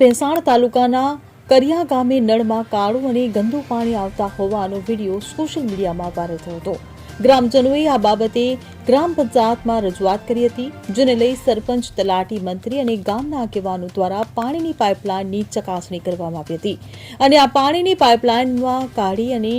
ભેસાણ તાલુકાના કરિયા ગામે નળમાં કાળું અને ગંદુ પાણી આવતા હોવાનો વીડિયો સોશિયલ મીડિયામાં વાયરલ થયો હતો. ગ્રામજનોએ આ બાબતે ગ્રામ પંચાયતમાં રજૂઆત કરી હતી, જેને લઈ સરપંચ, તલાટી મંત્રી અને ગામના આગેવાનો દ્વારા પાણીની પાઇપલાઇનની ચકાસણી કરવામાં આવી હતી. અને આ પાણીની પાઇપલાઇનમાં કાઢી અને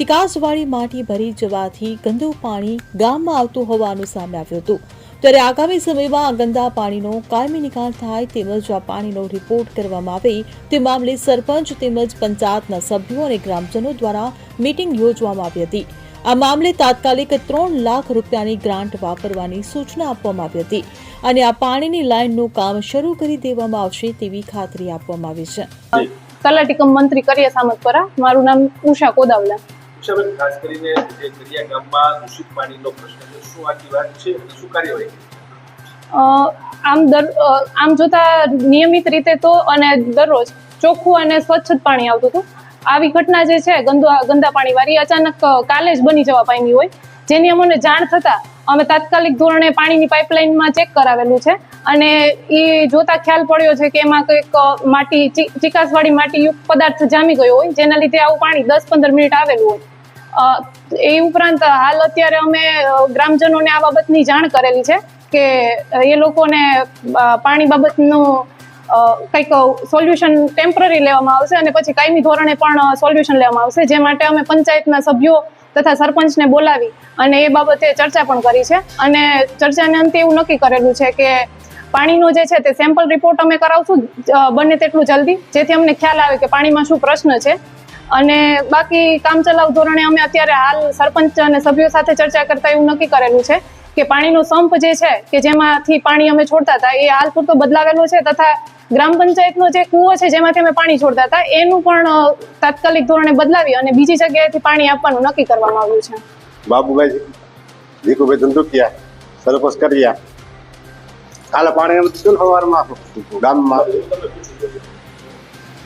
ચિકાસવાળી માટી ભરી જવાથી ગંદુ પાણી ગામમાં આવતું હોવાનું સામે આવ્યું હતું. ત્યારે આગામી સમયમાં આ ગંદા પાણીનો કાયમી નિકાલ થાય તેમજ આ પાણીનો રિપોર્ટ કરવામાં આવે તે મામલે સરપંચ તેમજ પંચાયતના સભ્યો અને ગ્રામજનો દ્વારા મીટિંગ યોજવામાં આવી હતી. આ મામલે તાત્કાલિક ત્રણ લાખ રૂપિયાની ગ્રાન્ટ વાપરવાની સૂચના આપવામાં આવી હતી અને આ પાણીની લાઇનનું કામ શરૂ કરી દેવામાં આવશે તેવી ખાતરી આપવામાં આવી છે. તલાટીકમ મંત્રી કરીએ સામતપરા મારું નામ ઉષા કોદાવલા. ખાસ કરીને જે કરિયા ગામમાં દૂષિત પાણીનો પ્રશ્ન છે શું વાત છે, શું કાર્યવાહી આમ દર આમ જોતા નિયમિત રીતે તો અને દરરોજ ચોખ્ખું અને સ્વચ્છ પાણી આવતું હતું. આવી ઘટના જે છે, ગંદુ, ગંદા પાણી વાળી અચાનક કાલે જ બની જવા પામી હોય. જેની અમને જાણ થતા અમે તાત્કાલિક ધોરણે પાણીની પાઇપલાઇનમાં ચેક કરાવેલું છે. અને એ જોતા ખ્યાલ પડ્યો છે કે એમાં કંઈક માટી ચિકાસવાળી ચીકાસવાળી માટી પદાર્થ જામી ગયો હોય. જેના લીધે આવું પાણી દસ પંદર મિનિટ આવેલું હોય. એ ઉપરાંત હાલ અત્યારે અમે ગ્રામજનોને આ બાબતની જાણ કરેલી છે કે એ લોકોને પાણી બાબતનું કંઈક સોલ્યુશન ટેમ્પરરી લેવામાં આવશે અને પછી કાયમી ધોરણે પણ સોલ્યુશન લેવામાં આવશે, જે માટે અમે પંચાયતના સભ્યો તથા સરપંચને બોલાવી અને એ બાબતે ચર્ચા પણ કરી છે. અને ચર્ચાને અંતે એવું નક્કી કરેલું છે કે પાણીનો જે છે તે સેમ્પલ રિપોર્ટ અમે કરાવશું બને તેટલું જલ્દી. જેથી અમને ખ્યાલ આવે કે પાણીમાં શું પ્રશ્ન છે. અને બાકી કામચલાઉ ધોરણે અમે અત્યારે હાલ સરપંચ અને સભ્યો સાથે ચર્ચા કરતા એવું નક્કી કરેલું છે કે પાણીનો સંપ જે છે, કે જેમાંથી પાણી અમે છોડતા હતા, એ હાલ પૂરતો બદલાવેલો છે તથા ગ્રામ પંચાયતનો જે કૂવો છે જેમાંથી અમે પાણી છોડતા હતા, એનું પણ તાત્કાલિક ધોરણે બદલાવી અને બીજી જગ્યાએથી પાણી આપવાનું નક્કી કરવામાં આવ્યું છે. બાબુભાઈ, ભીખુભાઈ ધંધુકિયા, સરપંચ કરિયા. કાલે પાણી ગામમાં.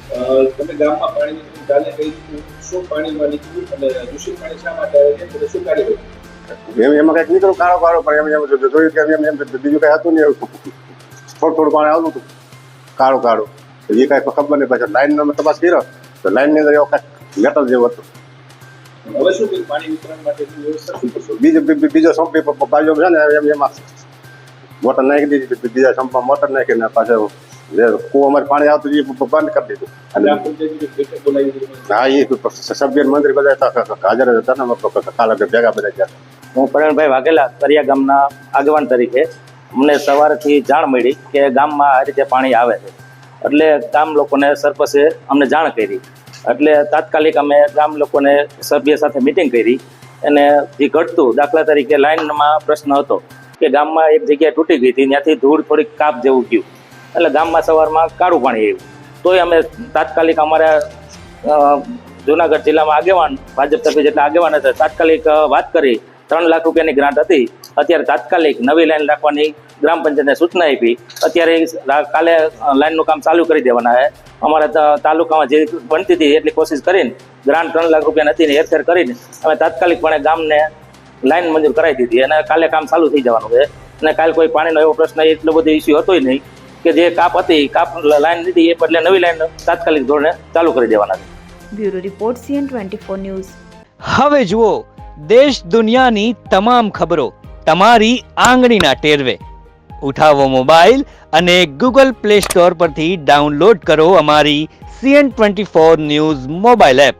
તમે ગામમાં પાણીની ચાલે કઈ શું પાણીમાં નીકળ્યું અને દૂષિત પાણી શા માટે આવે છે એટલે શું કાર્યવાહી એમ એમાં કંઈક નીકળ્યું કાળો કાળો પણ એમ એમ જોયું કે એમ એમ બીજું કઈ હતું નહીં થોડું થોડું પાણી આવતું હતું. કાળું કાળું. એ કાંઈ ખબર નહીં પછી લાઈનનો અમે તપાસ કર્યો. તો લાઈનની અંદર એવો કાંઈક મેટલ જેવું હતું. હવે શું પાણી વિતરણ બીજો બીજો સંપ બાજુ છે ને એમ એમાં મોટર નાખી દીધી બીજા સંપમાં મોટર નાખીને પાછળ કૂવો અમારે પાણી આવતું એ બંધ કરી દીધું. અને. હા એ સભ્ય મંત્રી બધા હતા, હાજર જ હતા ને કાલે ભેગા બધા ગયા. હું પ્રવીણભાઈ વાઘેલા કરિયા ગામના આગેવાન તરીકે. અમને સવારથી જાણ મળી કે ગામમાં આ રીતે પાણી આવે છે. એટલે ગામ લોકોને સરપંચે અમને જાણ કરી. એટલે તાત્કાલિક અમે ગામ લોકોને સભ્ય સાથે મિટિંગ કરી. અને જે ઘટતું દાખલા તરીકે લાઇનમાં પ્રશ્ન હતો કે ગામમાં એક જગ્યાએ તૂટી ગઈ હતી ત્યાંથી ધૂળ થોડીક કાપ જેવું ગયું. એટલે ગામમાં સવારમાં કાળું પાણી આવ્યું. તોય અમે તાત્કાલિક અમારા જુનાગઢ જિલ્લામાં આગેવાન, ભાજપ તરફી જેટલા આગેવાન હતા, તાત્કાલિક વાત કરી. ત્રણ લાખ રૂપિયાની ગ્રાન્ટ હતી. અત્યારે તાત્કાલિક નવી લાઈન રાખવાની ગ્રામ પંચાયતને સૂચના આપી. અત્યારે કાલે લાઇનનું કામ ચાલુ કરી દેવાના છે. અમારા તાલુકામાં જે બનતી હતી એટલી કોશિશ કરીને ગ્રાન્ટ ત્રણ લાખ રૂપિયા ને હેરફેર કરીને અમે તાત્કાલિકપણે ગામને લાઈન મંજૂર કરાવી દીધી. અને કાલે કામ ચાલુ થઈ જવાનું છે. અને કાલે કોઈ પાણીનો એવો પ્રશ્ન, એટલો બધો ઇસ્યુ હતો નહીં. કે જે કાપ હતી કાપ લાઈન લીધી એ બદલે નવી લાઈન તાત્કાલિક ધોરણે ચાલુ કરી દેવાના છે. Bureau report CN twenty four news. હવે જુઓ દેશ દુનિયાની તમામ ખબરો તમારી આંગળીના ટેરવે. ઉઠાવો મોબાઈલ અને ગૂગલ પ્લે સ્ટોર પરથી ડાઉનલોડ કરો અમારી CN twenty four news mobile app.